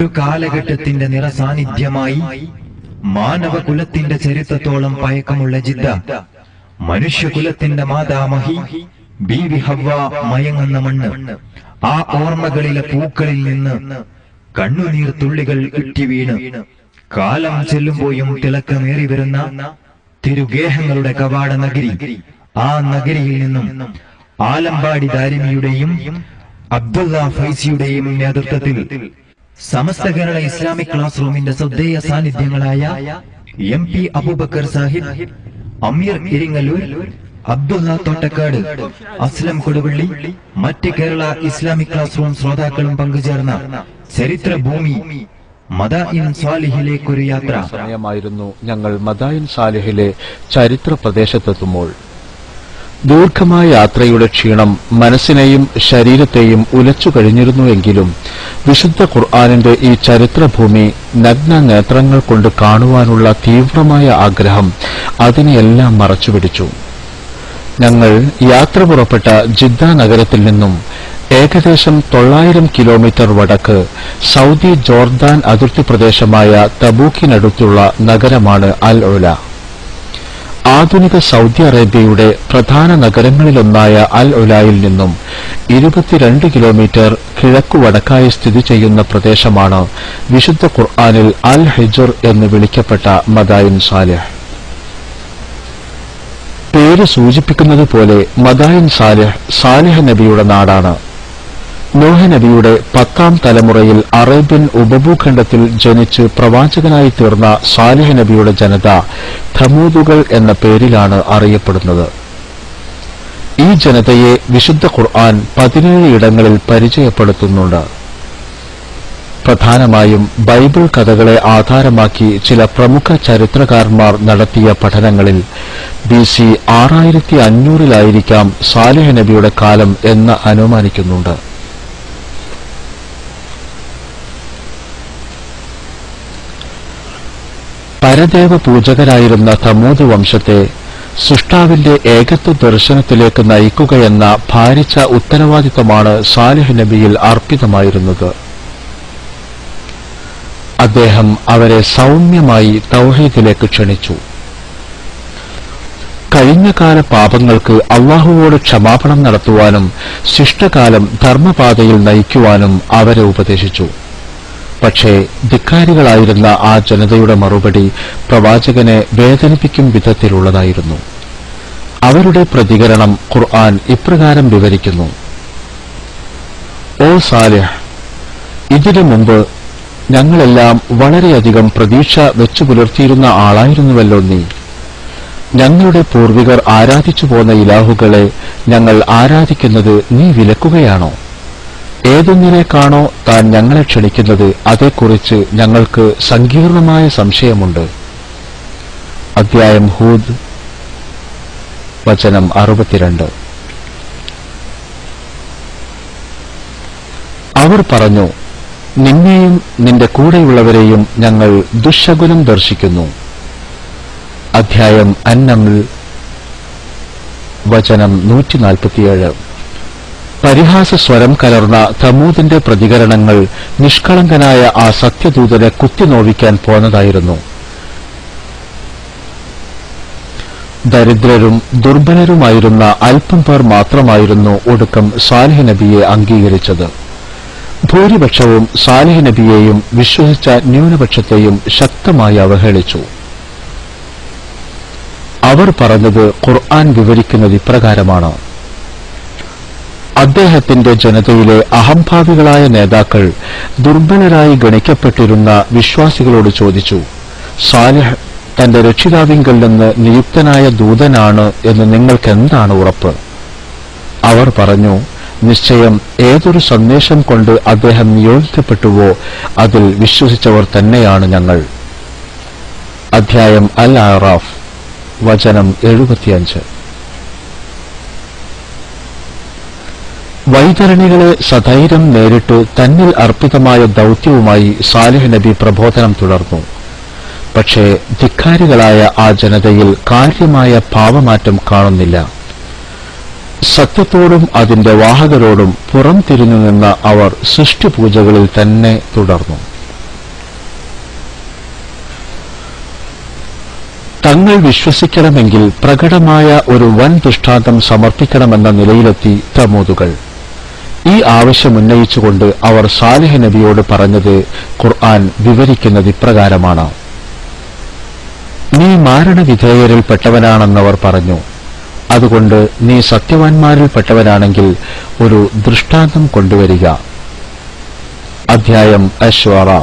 ഒരു കാലഘട്ടത്തിന്റെ നിറസാന്നിധ്യമായി മാനവകുലത്തിന്റെ ചരിത്രത്തോളം പയക്കമുള്ള ജിദ്ദ മനുഷ്യകുലത്തിന്റെ മാതാമഹി ബീവി ഹവ മയങ്ങുന്ന മണ്ണ് ആ ഓർമ്മകളിലെ പൂക്കളിൽ നിന്ന് കണ്ണുനീർ തുള്ളികൾ ഇട്ടി വീണ് കാലം ചെല്ലുമ്പോഴും തിളക്കമേറി വരുന്ന തിരുഗേഹങ്ങളുടെ കവാട നഗരി ആ നഗരിയിൽ നിന്നും ആലമ്പാടി ദാരിമിയുടെയും അബ്ദുള്ള ഫൈസിയുടെയും നേതൃത്വത്തിൽ സമസ്ത കേരള ഇസ്ലാമിക് ക്ലാസ് റൂമിന്റെ ശ്രദ്ധേയ സാന്നിധ്യങ്ങളായ എം പി അബൂബക്കർ സാഹിബ് അമീർ ഇരിങ്ങലൂർ അബ്ദുള്ള തോട്ടക്കാട് അസ്ലം കൊടുവള്ളി മറ്റ് കേരള ഇസ്ലാമിക് ക്ലാസ് റൂം ശ്രോതാക്കളും പങ്കുചേർന്ന ചരിത്ര ഭൂമി സ്വാലിഹിലേക്കൊരു യാത്ര. സമയമായിരുന്നു ഞങ്ങൾ മദായിൻ സാലിഹിലെ ചരിത്ര പ്രദേശത്തെത്തുമ്പോൾ. ദീർഘമായ യാത്രയുടെ ക്ഷീണം മനസ്സിനെയും ശരീരത്തെയും ഉലച്ചു കഴിഞ്ഞിരുന്നുവെങ്കിലും വിശുദ്ധ ഖുർആാനിന്റെ ഈ ചരിത്രഭൂമി നഗ്ന നേത്രങ്ങൾ കൊണ്ട് കാണുവാനുള്ള തീവ്രമായ ആഗ്രഹം അതിനെയെല്ലാം മറച്ചുപിടിച്ചു. ഞങ്ങൾ യാത്ര പുറപ്പെട്ട ജിദ്ദ നഗരത്തിൽ നിന്നും ഏകദേശം തൊള്ളായിരം കിലോമീറ്റർ വടക്ക് സൗദി ജോർദാൻ അതിർത്തി പ്രദേശമായ തബൂക്കിനടുത്തുള്ള നഗരമാണ് അൽ ഒല ആധുനിക സൌദി അറേബ്യയുടെ പ്രധാന നഗരങ്ങളിലൊന്നായ അൽ ഒലായിൽ നിന്നും ഇരുപത്തിരണ്ട് കിലോമീറ്റർ കിഴക്കു വടക്കായി സ്ഥിതി ചെയ്യുന്ന പ്രദേശമാണ് വിശുദ്ധ ഖുർആാനിൽ അൽ ഹിജർ എന്ന് വിളിക്കപ്പെട്ട മദായിൻ സാലിഹ്. പേര് സൂചിപ്പിക്കുന്നത് പോലെ മദായിൻ സാലിഹ് സാലിഹ് നബിയുടെ നാടാണ്. നോഹ നബിയുടെ പത്താം തലമുറയിൽ അറേബ്യൻ ഉപഭൂഖണ്ഡത്തിൽ ജനിച്ച് പ്രവാചകനായി തീർന്ന സാലിഹ് നബിയുടെ ജനത ധമൂദുകൾ എന്ന പേരിലാണ് അറിയപ്പെടുന്നത്. ഈ ജനതയെ വിശുദ്ധ ഖുർആൻ പതിനേഴ് ഇടങ്ങളിൽ പരിചയപ്പെടുത്തുന്നുണ്ട്. പ്രധാനമായും ബൈബിൾ കഥകളെ ആധാരമാക്കി ചില പ്രമുഖ ചരിത്രകാരന്മാർ നടത്തിയ പഠനങ്ങളിൽ ബി സി ആറായിരത്തി അഞ്ഞൂറിലായിരിക്കാം സാലിഹ് നബിയുടെ കാലം എന്ന് അനുമാനിക്കുന്നുണ്ട്. പരദേവ പൂജകരായിരുന്ന തമൂത് വംശത്തെ സൃഷ്ടാവിന്റെ ഏകത്വ ദർശനത്തിലേക്ക് നയിക്കുകയെന്ന ഭാരിച്ച ഉത്തരവാദിത്തമാണ് സാലിഹ് നബിയിൽ അർപ്പിതമായിരുന്നത്. അദ്ദേഹം അവരെ സൗമ്യമായി തൗഹീദിലേക്ക് ക്ഷണിച്ചു. കഴിഞ്ഞകാല പാപങ്ങൾക്ക് അള്ളാഹുവോട് ക്ഷമാപണം നടത്തുവാനും ശിഷ്ടകാലം ധർമ്മപാതയിൽ നയിക്കുവാനും അവരെ ഉപദേശിച്ചു. പക്ഷേ ധിക്കാരികളായിരുന്ന ആ ജനതയുടെ മറുപടി പ്രവാചകനെ വേദനിപ്പിക്കും വിധത്തിലുള്ളതായിരുന്നു. അവരുടെ പ്രതികരണം ഖുർആൻ ഇപ്രകാരം വിവരിക്കുന്നു. ഓ സാലിഹ് ഇതിനു മുമ്പ് ഞങ്ങളെല്ലാം വളരെയധികം പ്രതീക്ഷ വെച്ചു പുലർത്തിയിരുന്ന ആളായിരുന്നുവല്ലോ നീ. ഞങ്ങളുടെ പൂർവികർ ആരാധിച്ചു പോന്ന ഇലാഹുകളെ ഞങ്ങൾ ആരാധിക്കുന്നത് നീ വിലക്കുകയാണോ? ഏതൊന്നിനേക്കാണോ താൻ ഞങ്ങളെ ക്ഷണിക്കുന്നത് അതേക്കുറിച്ച് ഞങ്ങൾക്ക് സങ്കീർണമായ സംശയമുണ്ട്. അധ്യായം ഹൂദ് വചനം അറുപത്തിരണ്ട്. അവർ പറഞ്ഞു നിന്നെയും നിന്റെ കൂടെയുള്ളവരെയും ഞങ്ങൾ ദുശകുലം ദർശിക്കുന്നു. അധ്യായം അന്നമിൽ വചനം നൂറ്റിനാൽപ്പത്തിയേഴ്. പരിഹാസ സ്വരം കലർന്ന തമൂദിന്റെ പ്രതികരണങ്ങൾ നിഷ്കളങ്കനായ ആ സത്യദൂതനെ കുത്തിനോവിക്കാൻ പോന്നതായിരുന്നു. ദരിദ്രരും ദുർബലരുമായിരുന്ന അല്പം പേർ മാത്രമായിരുന്നു ഒടുക്കം സാലിഹ് നബിയെ അംഗീകരിച്ചത്. ഭൂരിപക്ഷവും സാലിഹ് നബിയെയും വിശ്വസിച്ച ന്യൂനപക്ഷത്തെയും ശക്തമായി അവഹേളിച്ചു. അവർ പറഞ്ഞത് ഖുർആൻ വിവരിക്കുന്നത് ഇപ്രകാരമാണ്. അദ്ദേഹത്തിന്റെ ജനതയിലെ അഹംഭാവികളായ നേതാക്കൾ ദുർബലരായി ഗണിക്കപ്പെട്ടിരുന്ന വിശ്വാസികളോട് ചോദിച്ചു സാലിഹ് തന്റെ രക്ഷിതാവിങ്കൽ നിന്ന് നിയുക്തനായ ദൂതനാണ് എന്ന് നിങ്ങൾക്കെന്താണ് ഉറപ്പ്? അവർ പറഞ്ഞു നിശ്ചയം ഏതൊരു സന്ദേശം കൊണ്ട് അദ്ദേഹം നിയോഗിക്കപ്പെട്ടുവോ അതിൽ വിശ്വസിച്ചവർ തന്നെയാണ് ഞങ്ങൾ. അധ്യായം അൽ ആറാഫ് വചനം എഴുപത്തിയഞ്ച്. വൈതരണികളെ സധൈര്യം നേരിട്ടു തന്നിൽ അർപ്പിതമായ ദൌത്യവുമായി സാലിഹ് നബി പ്രബോധനം തുടർന്നു. പക്ഷേ ധിക്കാരികളായ ആ ജനതയിൽ കാര്യമായ ഭാവമാറ്റം കാണുന്നില്ല. സത്യത്തോടും അതിന്റെ വാഹകരോടും പുറംതിരിഞ്ഞു നിന്ന അവർ സൃഷ്ടിപൂജകളിൽ തന്നെ തുടർന്നു. തങ്ങൾ വിശ്വസിക്കണമെങ്കിൽ പ്രകടമായ ഒരു വൻ ദൃഷ്ടാന്തം സമർപ്പിക്കണമെന്ന നിലയിലെത്തി തമോദുകൾ ഈ ആവശ്യമുന്നയിച്ചുകൊണ്ട് അവർ സാലിഹ് നബിയോട് പറഞ്ഞത് ഖുർആൻ വിവരിക്കുന്നത് ഇപ്രകാരമാണ്. നീ മാരണവിധേയരിൽപ്പെട്ടവനാണെന്നവർ പറഞ്ഞു. അതുകൊണ്ട് നീ സത്യവാൻമാരിൽ പെട്ടവനാണെങ്കിൽ ഒരു ദൃഷ്ടാന്തം കൊണ്ടുവരിക. അധ്യായം അശ്വറ.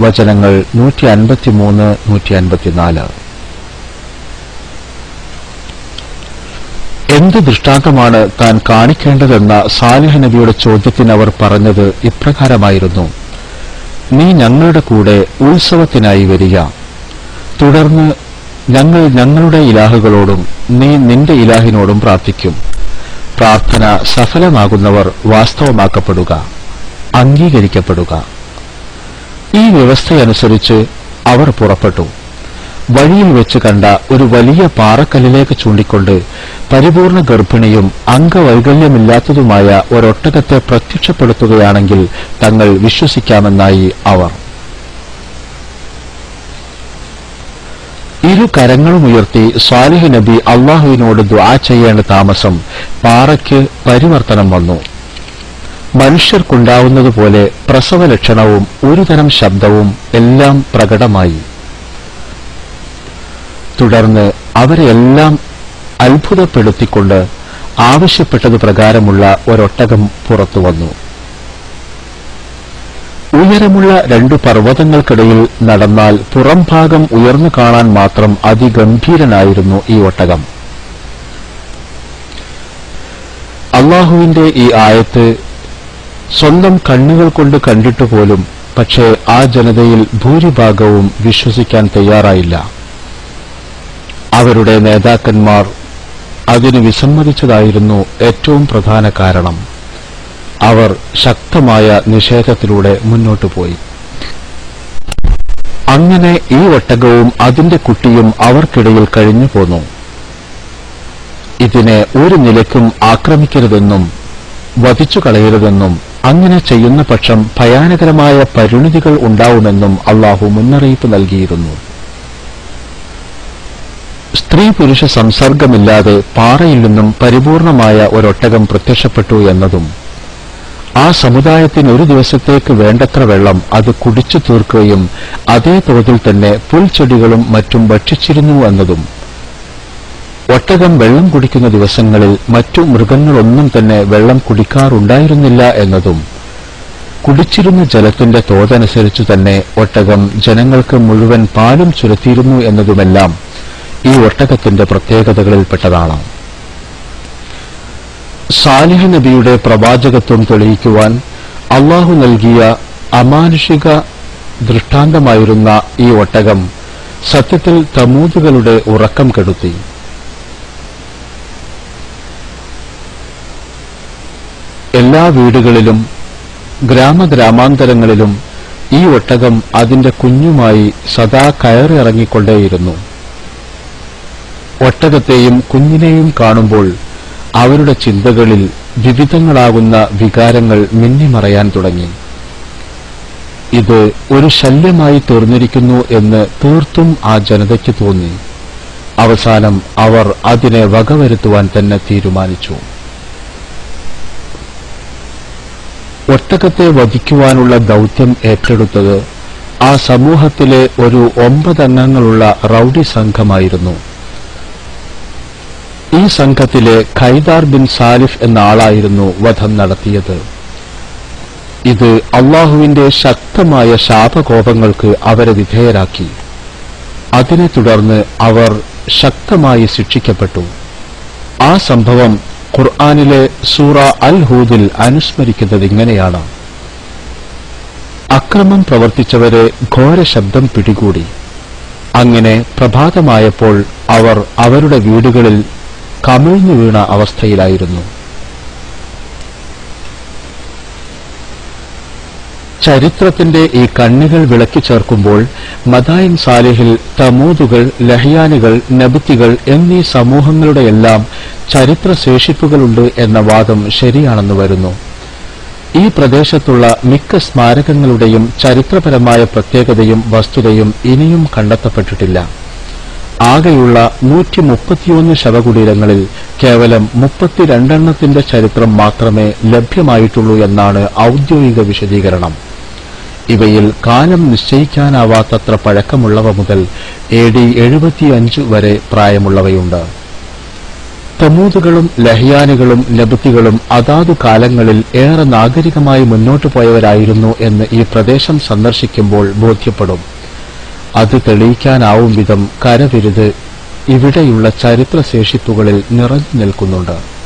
വചനങ്ങൾ നൂറ്റി അൻപത്തിമൂന്ന് നൂറ്റി അൻപത്തിനാല് എന്ത് ദൃഷ്ടാന്തമാണ് താൻ കാണിക്കേണ്ടതെന്ന സാലിഹ് നബിയുടെ ചോദ്യത്തിന് അവർ പറഞ്ഞത് ഇപ്രകാരമായിരുന്നു. നീ ഞങ്ങളുടെ കൂടെ ഉത്സവത്തിനായി വരിക. തുടർന്ന് ഞങ്ങൾ ഞങ്ങളുടെ ഇലാഹുകളോടും നീ നിന്റെ ഇലാഹിനോടും പ്രാർത്ഥിക്കും. പ്രാർത്ഥന സഫലമാകുന്നവർ വാസ്തവമാക്കപ്പെടുക അംഗീകരിക്കപ്പെടുക. ഈ വ്യവസ്ഥയനുസരിച്ച് അവർ പുറപ്പെട്ടു. വഴിയിൽ വെച്ച് കണ്ട ഒരു വലിയ പാറക്കല്ലിലേക്ക് ചൂണ്ടിക്കൊണ്ട് പരിപൂർണ ഗർഭിണിയും അംഗവൈകല്യമില്ലാത്തതുമായ ഒരൊട്ടകത്തെ പ്രത്യക്ഷപ്പെടുത്തുകയാണെങ്കിൽ തങ്ങൾ വിശ്വസിക്കാമെന്നായി അവർ. ഇരു കരങ്ങളും ഉയർത്തി സ്വാലിഹ് നബി അള്ളാഹുവിനോട് ദ്വാ ചെയ്യേണ്ട താമസം പാറയ്ക്ക് പരിവർത്തനം വന്നു. മനുഷ്യർക്കുണ്ടാവുന്നതുപോലെ പ്രസവ ലക്ഷണവും ഒരുതരം ശബ്ദവും എല്ലാം പ്രകടമായി. തുടർന്ന് അവരെല്ലാം അത്ഭുതപ്പെടുത്തിക്കൊണ്ട് ആവശ്യപ്പെട്ടത് പ്രകാരമുള്ള ഒരൊട്ടകം പുറത്തുവന്നു ഉയരമുള്ള രണ്ടു പർവതങ്ങൾക്കിടയിൽ നടന്നാൽ പുറംഭാഗം ഉയർന്നു കാണാൻ മാത്രം അതിഗംഭീരനായിരുന്നു ഈ ഒട്ടകം. അള്ളാഹുവിന്റെ ഈ ആയത്ത് സ്വന്തം കണ്ണുകൾ കൊണ്ട് കണ്ടിട്ട് പോലും പക്ഷേ ആ ജനതയിൽ ഭൂരിഭാഗവും വിശ്വസിക്കാൻ തയ്യാറായില്ല. അവരുടെ നേതാക്കന്മാർ അതിന് വിസമ്മതിച്ചതായിരുന്നു ഏറ്റവും പ്രധാന കാരണം. അവർ ശക്തമായ നിഷേധത്തിലൂടെ മുന്നോട്ടു പോയി. അങ്ങനെ ഈ ഒട്ടകവും അതിന്റെ കുട്ടിയും അവർക്കിടയിൽ കഴിഞ്ഞു പോന്നു. ഇതിനെ ഒരു നിലയ്ക്കും ആക്രമിക്കരുതെന്നും വധിച്ചു കളയരുതെന്നും അങ്ങനെ ചെയ്യുന്ന പക്ഷം ഭയാനകരമായ പരിണിതികൾ ഉണ്ടാവുമെന്നും അള്ളാഹു മുന്നറിയിപ്പ് നൽകിയിരുന്നു. സ്ത്രീ പുരുഷ സംസർഗമില്ലാതെ പാറയിൽ നിന്നും പരിപൂർണമായ ഒരൊട്ടകം പ്രത്യക്ഷപ്പെട്ടു എന്നതും ആ സമുദായത്തിന് ഒരു ദിവസത്തേക്ക് വേണ്ടത്ര വെള്ളം അത് കുടിച്ചു തീർക്കുകയും അതേ തോതിൽ തന്നെ പുൽച്ചെടികളും മറ്റും ഭക്ഷിച്ചിരുന്നു എന്നതും. ഒട്ടകം വെള്ളം കുടിക്കുന്ന ദിവസങ്ങളിൽ മറ്റു മൃഗങ്ങളൊന്നും തന്നെ വെള്ളം കുടിക്കാറുണ്ടായിരുന്നില്ല എന്നതും കുടിച്ചിരുന്ന ജലത്തിന്റെ തോതനുസരിച്ചു തന്നെ ഒട്ടകം ജനങ്ങൾക്ക് മുഴുവൻ പാലും ചുരത്തിയിരുന്നു എന്നതുമെല്ലാം ഈ ഒട്ടകത്തിന്റെ പ്രത്യേകതകളിൽപ്പെട്ടതാണ്. സാലിഹ് നബിയുടെ പ്രവാചകത്വം തെളിയിക്കുവാൻ അള്ളാഹു നൽകിയ അമാനുഷിക ദൃഷ്ടാന്തമായിരുന്ന ഈ ഒട്ടകം സത്യത്തിൽ തമൂതുകളുടെ ഉറക്കം കെടുത്തി. എല്ലാ വീടുകളിലും ഗ്രാമഗ്രാമാന്തരങ്ങളിലും ഈ ഒട്ടകം അതിന്റെ കുഞ്ഞുമായി സദാ കയറിറങ്ങിക്കൊണ്ടേയിരുന്നു. ഒട്ടകത്തെയും കുഞ്ഞിനെയും കാണുമ്പോൾ അവരുടെ ചിന്തകളിൽ വിവിധങ്ങളാകുന്ന വികാരങ്ങൾ മിന്നിമറയാൻ തുടങ്ങി. ഇത് ഒരു ശല്യമായി തീർന്നിരിക്കുന്നു എന്ന് തീർത്തും ആ ജനതയ്ക്ക് തോന്നി. അവസാനം അവർ അതിനെ വകവരുത്തുവാൻ തന്നെ തീരുമാനിച്ചു. ഒട്ടകത്തെ വധിക്കുവാനുള്ള ദൗത്യം ഏറ്റെടുത്തത് ആ സമൂഹത്തിലെ ഒരു ഒമ്പതംഗങ്ങളുള്ള റൌഡി സംഘമായിരുന്നു. ഈ സംഘത്തിലെ ഖൈദാർ ബിൻ സാലിഫ് എന്ന ആളായിരുന്നു വധം നടത്തിയത്. ഇത് അള്ളാഹുവിന്റെ ശക്തമായ ശാപകോപങ്ങൾക്ക് അവരെ വിധേയരാക്കി. അതിനെ തുടർന്ന് അവർ ശക്തമായി ശിക്ഷിക്കപ്പെട്ടു. ആ സംഭവം ഖുർആാനിലെ സൂറ അൽ ഹൂദിൽ അനുസ്മരിക്കുന്നത് ഇങ്ങനെയാണ്. അക്രമം പ്രവർത്തിച്ചവരെ ഘോര ശബ്ദം പിടികൂടി. അങ്ങനെ പ്രഭാതമായപ്പോൾ അവർ അവരുടെ വീടുകളിൽ കമിഴ്ന്നു വീണ അവസ്ഥയിലായിരുന്നു. ചരിത്രത്തിന്റെ ഈ കണ്ണികൾ വിളക്കി ചേർക്കുമ്പോൾ മദായിൻ സാലിഹിൽ തമൂതുകൾ ലഹിയാനുകൾ നബുത്തികൾ എന്നീ സമൂഹങ്ങളുടെയെല്ലാം ചരിത്ര ശേഷിപ്പുകളുണ്ട് എന്ന വാദം ശരിയാണെന്ന് വരുന്നു. ഈ പ്രദേശത്തുള്ള മിക്ക സ്മാരകങ്ങളുടെയും ചരിത്രപരമായ പ്രത്യേകതയും വസ്തുതയും ഇനിയും കണ്ടെത്തപ്പെട്ടിട്ടില്ല. ആകെയുള്ള നൂറ്റി മുപ്പത്തിയൊന്ന് ശവകുടീരങ്ങളിൽ കേവലം മുപ്പത്തിരണ്ടെണ്ണത്തിന്റെ ചരിത്രം മാത്രമേ ലഭ്യമായിട്ടുള്ളൂ എന്നാണ് ഔദ്യോഗിക വിശദീകരണം. ഇവയിൽ കാലം നിശ്ചയിക്കാനാവാത്തത്ര പഴക്കമുള്ളവ മുതൽ എ ഡി എഴുപത്തിയഞ്ച് വരെ പ്രായമുള്ളവയുണ്ട്. തമൂതുകളും ലഹ്യാനുകളും ലബുത്തികളും അതാതു കാലങ്ങളിൽ ഏറെ നാഗരികമായി മുന്നോട്ടു പോയവരായിരുന്നു എന്ന് ഈ പ്രദേശം സന്ദർശിക്കുമ്പോൾ ബോധ്യപ്പെടും. അത് തെളിയിക്കാനാവും വിധം കരവിരുത്. ഇവിടെയുള്ള ചരിത്രശേഷിപ്പുകളിൽ നിറഞ്ഞു നിൽക്കുന്നുണ്ട്.